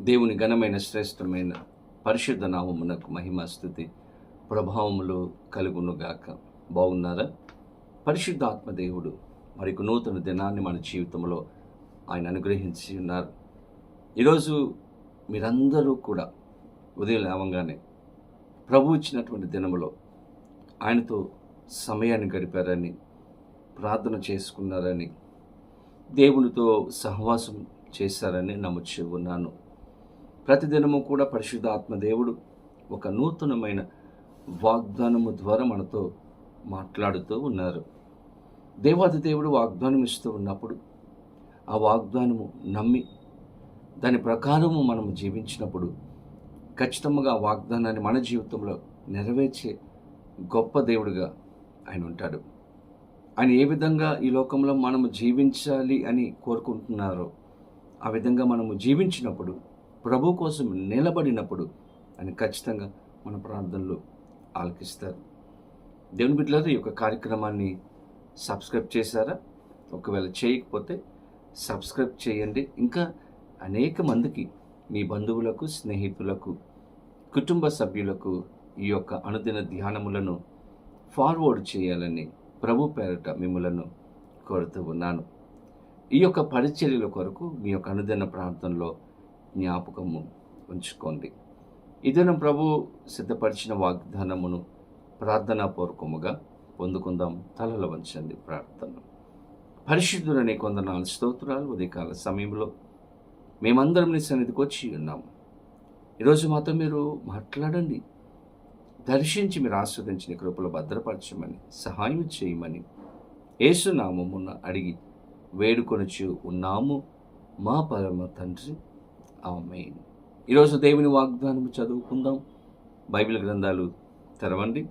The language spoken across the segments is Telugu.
దేవుని ఘనమైన శ్రేష్టమైన పరిశుద్ధ నామమునకు మహిమ స్థుతి ప్రభావములు కలుగునుగాక. బాగున్నారా? పరిశుద్ధాత్మ దేవుడు మరికు నూతన దినాన్ని మన జీవితంలో ఆయన అనుగ్రహించి ఉన్నారు. ఈరోజు మీరందరూ కూడా ఉదయం లేవగానే ప్రభు ఇచ్చినటువంటి దినములో ఆయనతో సమయాన్ని గడిపారని ప్రార్థన చేసుకున్నారని దేవునితో సహవాసం చేశారని నమ్ముచి ఉన్నాను. ప్రతిదినము కూడా పరిశుద్ధాత్మ దేవుడు ఒక నూతనమైన వాగ్దానము ద్వారా మనతో మాట్లాడుతూ ఉన్నారు. దేవాది దేవుడు వాగ్దానం ఇస్తూ ఉన్నప్పుడు ఆ వాగ్దానము నమ్మి దాని ప్రకారము మనము జీవించినప్పుడు ఖచ్చితంగా ఆ వాగ్దానాన్ని మన జీవితంలో నెరవేర్చే గొప్ప దేవుడుగా ఆయన ఉంటాడు. ఆయన ఏ విధంగా ఈ లోకంలో మనము జీవించాలి అని కోరుకుంటున్నారో ఆ విధంగా మనము జీవించినప్పుడు ప్రభు కోసం నిలబడినప్పుడు ఆయన ఖచ్చితంగా మన ప్రార్థనలు ఆలకిస్తారు. దేవుని బిడ్డలారా ఈ యొక్క కార్యక్రమాన్ని సబ్స్క్రైబ్ చేశారా? ఒకవేళ చేయకపోతే సబ్స్క్రైబ్ చేయండి. ఇంకా అనేక మందికి మీ బంధువులకు స్నేహితులకు కుటుంబ సభ్యులకు ఈ యొక్క అనుదిన ధ్యానములను ఫార్వర్డ్ చేయాలని ప్రభు పేరట మిమ్మలను కోరుతూ ఉన్నాను. ఈ యొక్క పరిచర్యల కొరకు మీ యొక్క అనుదిన ప్రాంతంలో జ్ఞాపకము ఉంచుకోండి. ఇదను ప్రభు సిద్ధపరిచిన వాగ్దానమును ప్రార్థనాపూర్వకముగా పొందుకుందాం. తలల వంచండి ప్రార్థన. పరిశుద్ధులనే కొందనాలు స్తోత్రాలు ఉదయకాల సమయంలో మేమందరం నీ సన్నిధికి వచ్చి ఉన్నాము. ఈరోజు మాతో మీరు మాట్లాడండి. దర్శించి మీరు ఆస్వాదించిన కృపలు భద్రపరచమని సహాయం చేయమని ఏసునామమున అడిగి వేడుకొనుచు ఉన్నాము. మా పరమ తండ్రి ఆమె ఈరోజు దేవుని వాగ్దానం చదువుకుందాం. బైబిల్ గ్రంథాలు తెరవండి.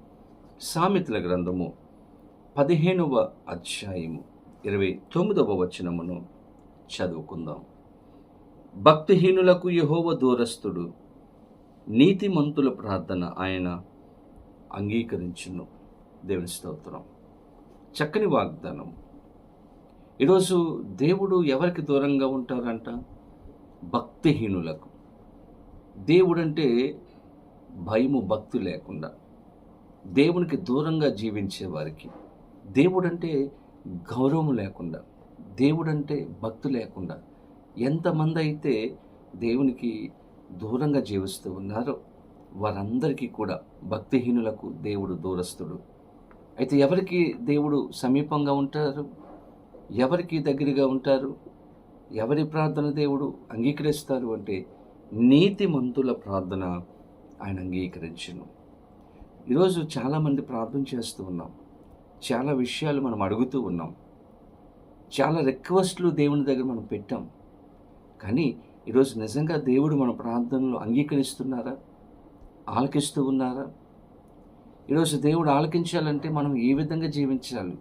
సామెతల గ్రంథము పదిహేనవ అధ్యాయము ఇరవై తొమ్మిదవ వచనమును చదువుకుందాం. భక్తిహీనులకు యహోవ దూరస్తుడు నీతిమంతుల ప్రార్థన ఆయన అంగీకరించును. దేవుని స్తోత్రం. చక్కని వాగ్దానం. ఈరోజు దేవుడు ఎవరికి దూరంగా ఉంటారంట? భక్తిహీనులకు. దేవుడంటే భయము భక్తి లేకుండా. దేవునికి దూరంగా జీవించే వారికి. దేవుడంటే గౌరవం లేకుండా. దేవుడంటే భక్తి లేకుండా. ఎంతమంది అయితే దేవునికి దూరంగా జీవిస్తూ ఉన్నారో వారందరికీ కూడా భక్తిహీనులకు దేవుడు దూరస్తుడు. అయితే ఎవరికి దేవుడు సమీపంగా ఉంటారు? ఎవరికి దగ్గరగా ఉంటారు? ఎవరి ప్రార్థన దేవుడు అంగీకరిస్తారు అంటే నీతిమంతుల ప్రార్థన ఆయన అంగీకరించను. ఈరోజు చాలామంది ప్రార్థన చేస్తూ ఉన్నాం. చాలా విషయాలు మనం అడుగుతూ ఉన్నాం. చాలా రిక్వెస్ట్లు దేవుని దగ్గర మనం పెట్టాం. కానీ ఈరోజు నిజంగా దేవుడు మన ప్రార్థనలు అంగీకరిస్తున్నారా? ఆలకిస్తూ ఉన్నారా? ఈరోజు దేవుడు ఆలకించాలంటే మనం ఏ విధంగా జీవించాలి?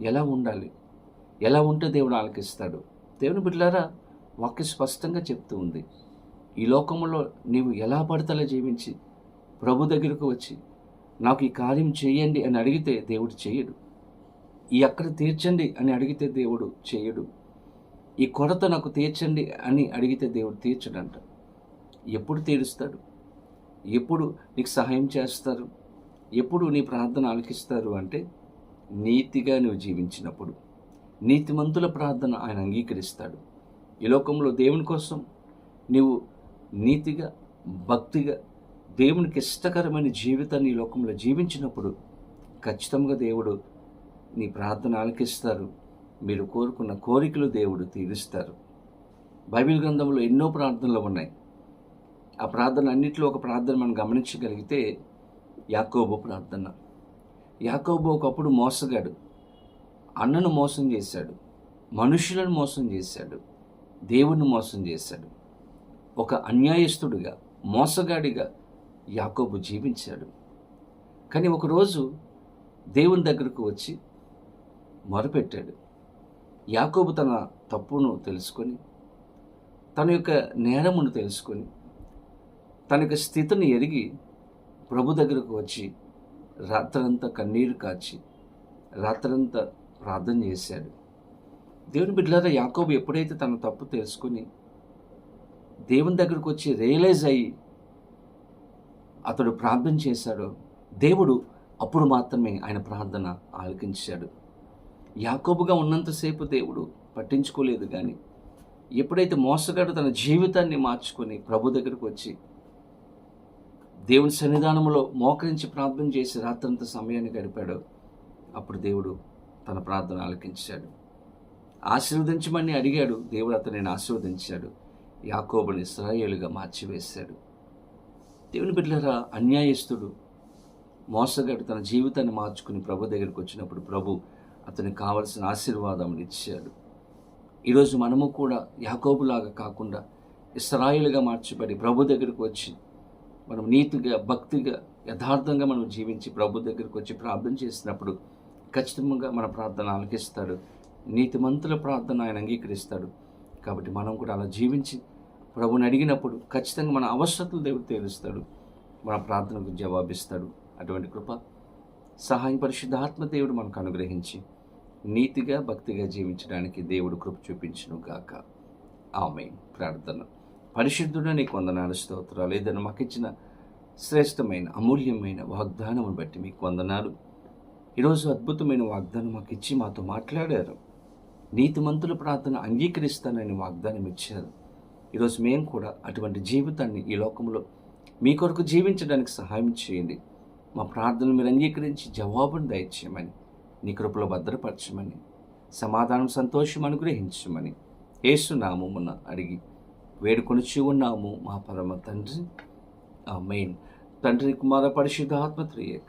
ఎలా ఉండాలి? ఎలా ఉంటే దేవుడు ఆలకిస్తాడు? దేవుని బిడ్డలారా వాక్య స్పష్టంగా చెప్తూ ఉంది. ఈ లోకంలో నీవు ఎలా పడతలా జీవించి ప్రభు దగ్గరకు వచ్చి నాకు ఈ కార్యం చేయండి అని అడిగితే దేవుడు చేయడు. ఈ అక్కడ తీర్చండి అని అడిగితే దేవుడు చేయడు. ఈ కొరత నాకు తీర్చండి అని అడిగితే దేవుడు తీర్చడంట. ఎప్పుడు తీరుస్తాడు? ఎప్పుడు నీకు సహాయం చేస్తారు? ఎప్పుడు నీ ప్రార్థన ఆలకిస్తారు అంటే నీతిగా నువ్వు జీవించినప్పుడు. నీతిమంతుల ప్రార్థన ఆయన అంగీకరిస్తాడు. ఈ లోకంలో దేవుని కోసం నీవు నీతిగా భక్తిగా దేవునికి ఇష్టకరమైన జీవితాన్ని ఈ లోకంలో జీవించినప్పుడు ఖచ్చితంగా దేవుడు నీ ప్రార్థన ఆలకిస్తారు. మీరు కోరుకున్న కోరికలు దేవుడు తీరుస్తారు. బైబిల్ గ్రంథంలో ఎన్నో ప్రార్థనలు ఉన్నాయి. ఆ ప్రార్థన అన్నింటిలో ఒక ప్రార్థన మనం గమనించగలిగితే యాకోబో ప్రార్థన. యాకోబో ఒకప్పుడు మోసగాడు. అన్నను మోసం చేశాడు మనుషులను మోసం చేశాడు దేవుణ్ణి మోసం చేశాడు. ఒక అన్యాయస్తుడిగా మోసగాడిగా యాకోబు జీవించాడు. కానీ ఒకరోజు దేవుని దగ్గరకు వచ్చి మొరపెట్టాడు. యాకోబు తన తప్పును తెలుసుకొని తన యొక్క నేరమును తెలుసుకొని తన యొక్క స్థితిని ఎరిగి ప్రభు దగ్గరకు వచ్చి రాత్రంతా కన్నీరు కాచి రాత్రంతా ప్రార్థన చేశాడు. దేవుని బిడ్డలారా యాకోబు ఎప్పుడైతే తన తప్పు తెలుసుకుని దేవుని దగ్గరకు వచ్చి రియలైజ్ అయ్యి అతడు ప్రార్థన చేశాడు దేవుడు అప్పుడు మాత్రమే ఆయన ప్రార్థన ఆలకించాడు. యాకోబుగా ఉన్నంతసేపు దేవుడు పట్టించుకోలేదు కానీ ఎప్పుడైతే మోసగాడు తన జీవితాన్ని మార్చుకొని ప్రభు దగ్గరకు వచ్చి దేవుని సన్నిధానంలో మోకరించి ప్రార్థన చేసి రాత్రంత సమయాన్ని గడిపాడో అప్పుడు దేవుడు తన ప్రార్థన ఆలకించాడు. ఆశీర్వదించమని అడిగాడు. దేవుడు అతనిని ఆశీర్వదించాడు. యాకోబుని ఇస్రాయేలుగా మార్చివేశాడు. దేవుని బిడ్డలరా అన్యాయస్తుడు మోసగాడు తన జీవితాన్ని మార్చుకుని ప్రభు దగ్గరికి వచ్చినప్పుడు ప్రభు అతనికి కావలసిన ఆశీర్వాదం ఇచ్చాడు. ఈరోజు మనము కూడా యాకోబులాగా కాకుండా ఇస్రాయిలుగా మార్చబడి ప్రభు దగ్గరికి వచ్చి మనం నీతిగా భక్తిగా యథార్థంగా మనం జీవించి ప్రభు దగ్గరికి వచ్చి ప్రార్థన చేసినప్పుడు ఖచ్చితంగా మన ప్రార్థన ఆలకిస్తాడు. నీతిమంతుల ప్రార్థన ఆయన అంగీకరిస్తాడు. కాబట్టి మనం కూడా అలా జీవించి ప్రభుని అడిగినప్పుడు ఖచ్చితంగా మన అవసరతలు దేవుడు తీరుస్తాడు మన ప్రార్థనకు జవాబిస్తాడు. అటువంటి కృప సహాయం పరిశుద్ధాత్మ దేవుడు మనకు అనుగ్రహించి నీతిగా భక్తిగా జీవించడానికి దేవుడు కృప చూపించును గాక. ఆమె ప్రార్థన. పరిశుద్ధుడు నీకు వందనాలు స్తోత్రాలు. ఏదైనా మాకు ఇచ్చిన శ్రేష్టమైన అమూల్యమైన వాగ్దానమును బట్టి మీకు వందనాలు. ఈరోజు అద్భుతమైన వాగ్దానం మాకు ఇచ్చి మాతో మాట్లాడారు. నీతిమంతుల ప్రార్థన అంగీకరిస్తానని వాగ్దానం ఇచ్చారు. ఈరోజు మేము కూడా అటువంటి జీవితాన్ని ఈ లోకంలో మీ కొరకు జీవించడానికి సహాయం చేయండి. మా ప్రార్థనలు మీరు అంగీకరించి జవాబును దయచేయమని నీ కృపలో భద్రపరచమని సమాధానం సంతోషం అనుగ్రహించమని ఏసునామమున అడిగి వేడుకొనిచి ఉన్నాము మా పరమ తండ్రి. ఆ మెయిన్ తండ్రి కుమార పరిశుద్ధాత్మ త్రియేక.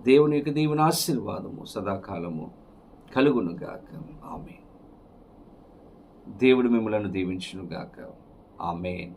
దేవుని యొక్క దేవుని ఆశీర్వాదము సదాకాలము కలుగునుగాక. ఆమె దేవుడు మిమ్మలను దీవించునుగాక. ఆమెన్.